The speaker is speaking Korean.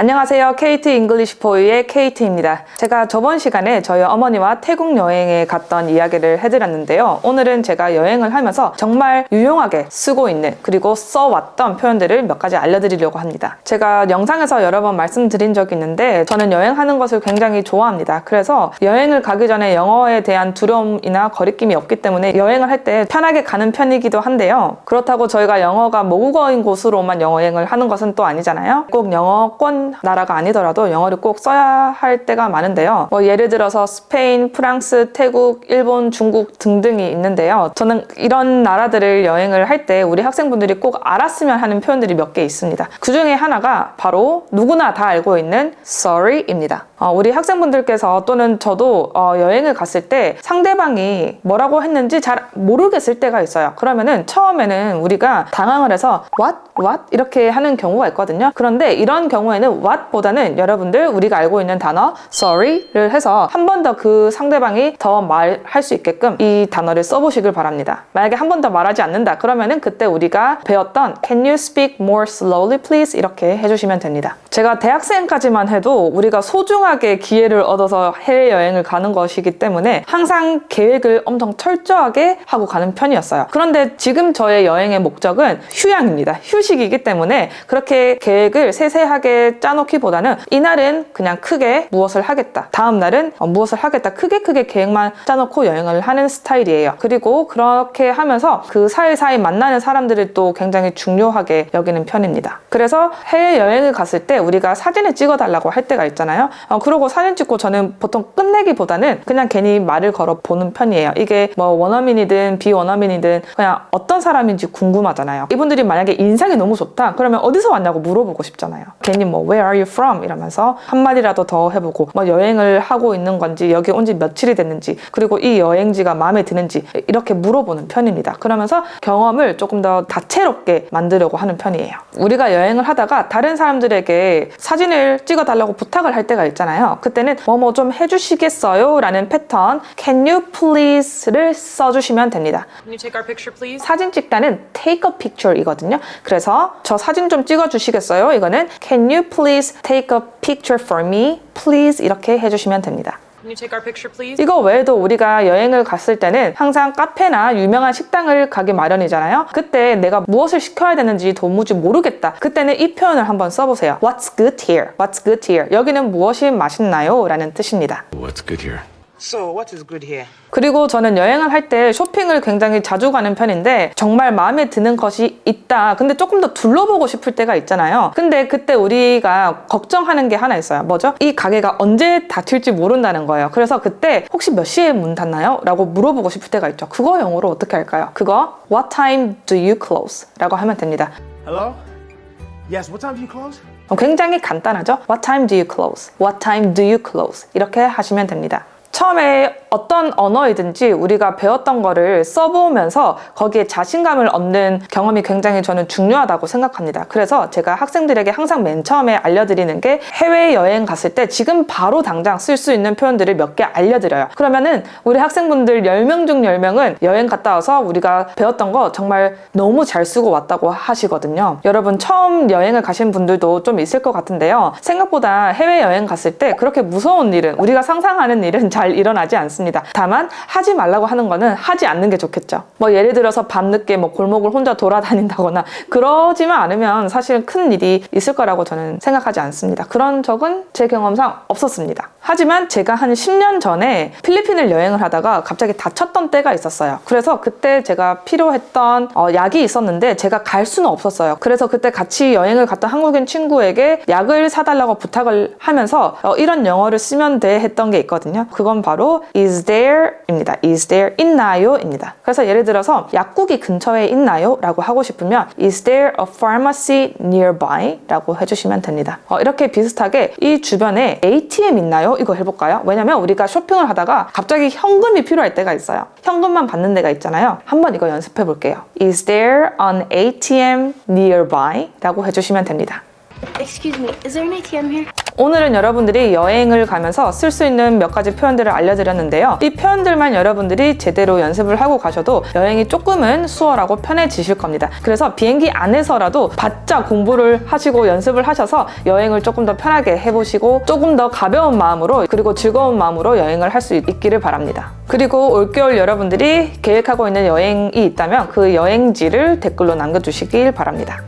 안녕하세요. KT 잉글리시 포유의 KT입니다. 제가 저번 시간에 저희 어머니와 태국 여행에 갔던 이야기를 해드렸는데요. 오늘은 제가 여행을 하면서 정말 유용하게 쓰고 있는 그리고 써왔던 표현들을 몇 가지 알려드리려고 합니다. 제가 영상에서 여러 번 말씀드린 적이 있는데 저는 여행하는 것을 굉장히 좋아합니다. 그래서 여행을 가기 전에 영어에 대한 두려움이나 거리낌이 없기 때문에 여행을 할 때 편하게 가는 편이기도 한데요. 그렇다고 저희가 영어가 모국어인 곳으로만 여행을 하는 것은 또 아니잖아요. 꼭 영어권 나라가 아니더라도 영어를 꼭 써야 할 때가 많은데요. 뭐 예를 들어서 스페인, 프랑스, 태국, 일본, 중국 등등이 있는데요. 저는 이런 나라들을 여행을 할 때 우리 학생분들이 꼭 알았으면 하는 표현들이 몇 개 있습니다. 그 중에 하나가 바로 누구나 다 알고 있는 sorry입니다. 어, 우리 학생분들께서 또는 저도 어, 여행을 갔을 때 상대방이 뭐라고 했는지 잘 모르겠을 때가 있어요. 그러면은 처음에는 우리가 당황을 해서 what, what 이렇게 하는 경우가 있거든요. 그런데 이런 경우에는 what보다는 여러분들 우리가 알고 있는 단어 sorry를 해서 한 번 더 그 상대방이 더 말할 수 있게끔 이 단어를 써보시길 바랍니다. 만약에 한 번 더 말하지 않는다 그러면은 그때 우리가 배웠던 can you speak more slowly please 이렇게 해주시면 됩니다. 제가 대학생까지만 해도 우리가 소중하게 기회를 얻어서 해외여행을 가는 것이기 때문에 항상 계획을 엄청 철저하게 하고 가는 편이었어요. 그런데 지금 저의 여행의 목적은 휴양입니다. 휴식이기 때문에 그렇게 계획을 세세하게 짜놓기보다는 이날은 그냥 크게 무엇을 하겠다. 다음 날은 어, 무엇을 하겠다. 크게 크게 계획만 짜놓고 여행을 하는 스타일이에요. 그리고 그렇게 하면서 그 사이사이 만나는 사람들을 또 굉장히 중요하게 여기는 편입니다. 그래서 해외여행을 갔을 때 우리가 사진을 찍어달라고 할 때가 있잖아요. 어, 그러고 사진 찍고 저는 보통 끝내기보다는 그냥 괜히 말을 걸어 보는 편이에요. 이게 뭐 원어민이든 비원어민이든 그냥 어떤 사람인지 궁금하잖아요. 이분들이 만약에 인상이 너무 좋다 그러면 어디서 왔냐고 물어보고 싶잖아요. 괜히 뭐 Where are you from? 이러면서 한마디라도 더 해보고 뭐 여행을 하고 있는 건지 여기 온 지 며칠이 됐는지 그리고 이 여행지가 마음에 드는지 이렇게 물어보는 편입니다. 그러면서 경험을 조금 더 다채롭게 만들려고 하는 편이에요. 우리가 여행을 하다가 다른 사람들에게 사진을 찍어달라고 부탁을 할 때가 있잖아요. 그때는 뭐 뭐 좀 해주시겠어요? 라는 패턴 can you please를 써주시면 됩니다. Can you take our picture, please? 사진 찍다는 take a picture이거든요. 그래서 저 사진 좀 찍어 주시겠어요? 이거는 can you please take a picture for me? please 이렇게 해주시면 됩니다. Can you take our picture, please? 이거 외에도 우리가 여행을 갔을 때는 항상 카페나 유명한 식당을 가기 마련이잖아요. 그때 내가 무엇을 시켜야 되는지 도무지 모르겠다. 그때는 이 표현을 한번 써보세요. What's good here? What's good here? 여기는 무엇이 맛있나요? 라는 뜻입니다. What's good here? So, what is good here? 그리고 저는 여행을 할 때 쇼핑을 굉장히 자주 가는 편인데 정말 마음에 드는 것이 있다. 근데 조금 더 둘러보고 싶을 때가 있잖아요. 근데 그때 우리가 걱정하는 게 하나 있어요. 뭐죠? 이 가게가 언제 닫힐지 모른다는 거예요. 그래서 그때 혹시 몇 시에 문 닫나요? 라고 물어보고 싶을 때가 있죠. 그거 영어로 어떻게 할까요? 그거 What time do you close? 라고 하면 됩니다. Hello? Yes, what time do you close? 굉장히 간단하죠? What time do you close? What time do you close? 이렇게 하시면 됩니다. 처음에 어떤 언어이든지 우리가 배웠던 거를 써보면서 거기에 자신감을 얻는 경험이 굉장히 저는 중요하다고 생각합니다. 그래서 제가 학생들에게 항상 맨 처음에 알려드리는 게 해외여행 갔을 때 지금 바로 당장 쓸 수 있는 표현들을 몇 개 알려드려요. 그러면은 우리 학생분들 10명 중 10명은 여행 갔다 와서 우리가 배웠던 거 정말 너무 잘 쓰고 왔다고 하시거든요. 여러분 처음 여행을 가신 분들도 좀 있을 것 같은데요. 생각보다 해외여행 갔을 때 그렇게 무서운 일은 우리가 상상하는 일은 잘 일어나지 않습니다. 다만 하지 말라고 하는 거는 하지 않는 게 좋겠죠. 뭐 예를 들어서 밤늦게 뭐 골목을 혼자 돌아다닌다거나 그러지만 않으면 사실 큰 일이 있을 거라고 저는 생각하지 않습니다. 그런 적은 제 경험상 없었습니다. 하지만 제가 한 10년 전에 필리핀을 여행을 하다가 갑자기 다쳤던 때가 있었어요. 그래서 그때 제가 필요했던 어, 약이 있었는데 제가 갈 수는 없었어요. 그래서 그때 같이 여행을 갔던 한국인 친구에게 약을 사달라고 부탁을 하면서 어, 이런 영어를 쓰면 돼 했던 게 있거든요. 그건 바로 is there입니다. is there 있나요입니다. 그래서 예를 들어서 약국이 근처에 있나요? 라고 하고 싶으면 is there a pharmacy nearby? 라고 해주시면 됩니다. 어, 이렇게 비슷하게 이 주변에 ATM 있나요? 이거 해볼까요? 왜냐면 우리가 쇼핑을 하다가 갑자기 현금이 필요할 때가 있어요. 현금만 받는 데가 있잖아요. 한번 이거 연습해 볼게요. Is there an ATM nearby? 라고 해주시면 됩니다. Excuse me, is there an ATM here? 오늘은 여러분들이 여행을 가면서 쓸 수 있는 몇 가지 표현들을 알려드렸는데요. 이 표현들만 여러분들이 제대로 연습을 하고 가셔도 여행이 조금은 수월하고 편해지실 겁니다. 그래서 비행기 안에서라도 바짝 공부를 하시고 연습을 하셔서 여행을 조금 더 편하게 해보시고 조금 더 가벼운 마음으로 그리고 즐거운 마음으로 여행을 할 수 있기를 바랍니다. 그리고 올겨울 여러분들이 계획하고 있는 여행이 있다면 그 여행지를 댓글로 남겨주시길 바랍니다.